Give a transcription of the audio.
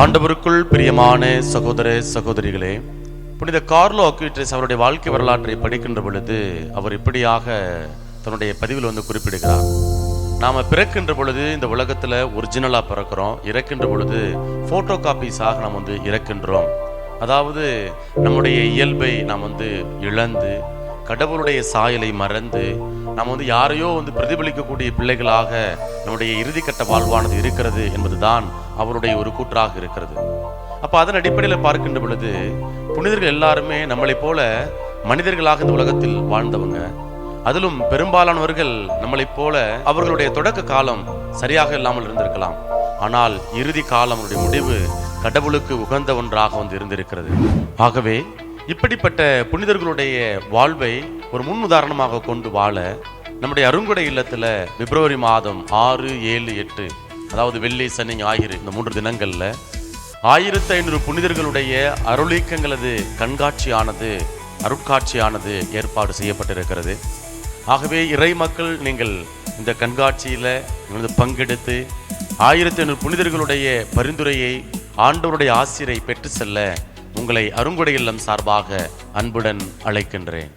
ஆண்டவருக்குள் பிரியமான சகோதர சகோதரிகளே புனித கார்லோ அக்யூட்ரஸ் அவருடைய வாழ்க்கை வரலாற்றை படிக்கின்ற பொழுது அவர் இப்படியாக தன்னுடைய பதிவில் வந்து குறிப்பிடுகிறார். நாம பிறக்கின்ற பொழுது இந்த உலகத்துல ஒரிஜினலா பிறக்கிறோம். இறக்கின்ற பொழுது ஃபோட்டோ காப்பீஸாக நாம் வந்து இறக்கின்றோம். அதாவது நம்முடைய இயல்பை நாம் வந்து இழந்து கடவுளுடைய சாயலை மறந்து நாம் வந்து யாரையோ வந்து பிரதிபலிக்கக்கூடிய பிள்ளைகளாக நம்முடைய இறுதிக்கட்ட வாழ்வானது இருக்கிறது என்பதுதான் அவருடைய ஒரு கூற்றாக இருக்கிறது. அப்போ அதன் அடிப்படையில் பார்க்கின்ற பொழுது புனிதர்கள் எல்லாருமே நம்மளைப் போல மனிதர்களாக இந்த உலகத்தில் வாழ்ந்தவங்க. அதிலும் பெரும்பாலானவர்கள் நம்மளைப் போல அவர்களுடைய தொடக்க காலம் சரியாக இல்லாமல் இருந்திருக்கலாம். ஆனால் இறுதி காலம் முடிவு கடவுளுக்கு உகந்த ஒன்றாக வந்து இருந்திருக்கிறது. ஆகவே இப்படிப்பட்ட புனிதர்களுடைய வாழ்வை ஒரு முன் உதாரணமாக கொண்டு வாழ நம்முடைய அருங்குடை இல்லத்தில் பிப்ரவரி மாதம் ஆறு ஏழு எட்டு அதாவது வெள்ளி சனி ஞாயிறு இந்த மூன்று தினங்களில் ஆயிரத்தி ஐநூறு புனிதர்களுடைய அருளீக்கங்களது கண்காட்சியானது அருட்காட்சியானது ஏற்பாடு செய்யப்பட்டிருக்கிறது. ஆகவே இறை மக்கள் நீங்கள் இந்த கண்காட்சியில் பங்கெடுத்து ஆயிரத்தி ஐநூறு புனிதர்களுடைய பரிந்துரையை ஆண்டவருடைய ஆசிரியை பெற்று செல்ல உங்களை அருங்குடை இல்லம் சார்பாக அன்புடன் அழைக்கின்றேன்.